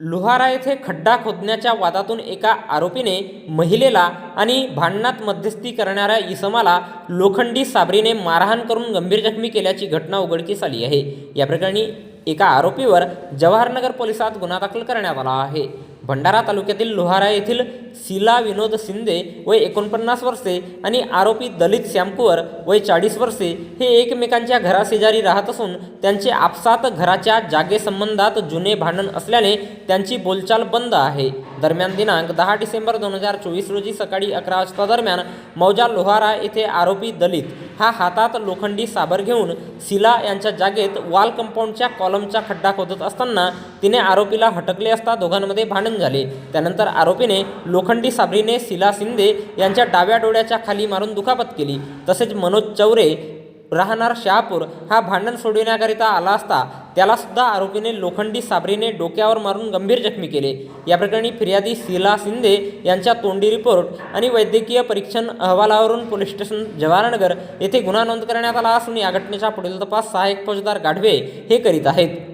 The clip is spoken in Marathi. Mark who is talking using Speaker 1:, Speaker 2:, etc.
Speaker 1: लोहारा येथे खड्डा खोदण्याच्या वादातून एका आरोपीने महिलेला आणि भांडणात मध्यस्थी करणाऱ्या इसमाला लोखंडी साबरीने मारहाण करून गंभीर जखमी केल्याची घटना उघडकीस आली आहे. या प्रकरणी एका आरोपीवर जवाहरनगर पोलिसात गुन्हा दाखल करण्यात आला आहे. भंडारा तालुक्यातील लोहारा येथील शिला विनोद शिंदे वय एकोणपन्नास वर्षे आणि आरोपी दलित श्यामकुवर वय चाळीस वर्षे हे एकमेकांच्या घराशेजारी राहत असून त्यांचे आपसात घराच्या जागेसंबंधात जुने भांडण असल्याने त्यांची बोलचाल बंद आहे. दरम्यान दिनांक दहा डिसेंबर दोन हजार चोवीस रोजी सकाळी अकरा वाजता दरम्यान मौजा लोहारा येथे आरोपी दलित हा हातात लोखंडी साबर घेऊन शिला यांच्या जागेत वॉल कंपाऊंडच्या कॉलमचा खड्डा खोदत असताना तिने आरोपीला हटकले असता दोघांमध्ये भांडण झाले. त्यानंतर आरोपीने लोखंडी साबरीने शिला शिंदे यांच्या डाव्या डोळ्याच्या खाली मारून दुखापत केली. तसेच मनोज चौरे राहणार शहापूर हा भांडण सोडविण्याकरिता आला असता त्यालासुद्धा आरोपीने लोखंडी साबरीने डोक्यावर मारून गंभीर जखमी केले. या प्रकरणी फिर्यादी शिला शिंदे यांच्या तोंडी रिपोर्ट आणि वैद्यकीय परीक्षण अहवालावरून पोलीस स्टेशन जवाहरनगर येथे गुन्हा नोंद करण्यात आला असून या घटनेचा पुढील तपास सहाय्यक फौजदार गाढवे हे करीत आहेत.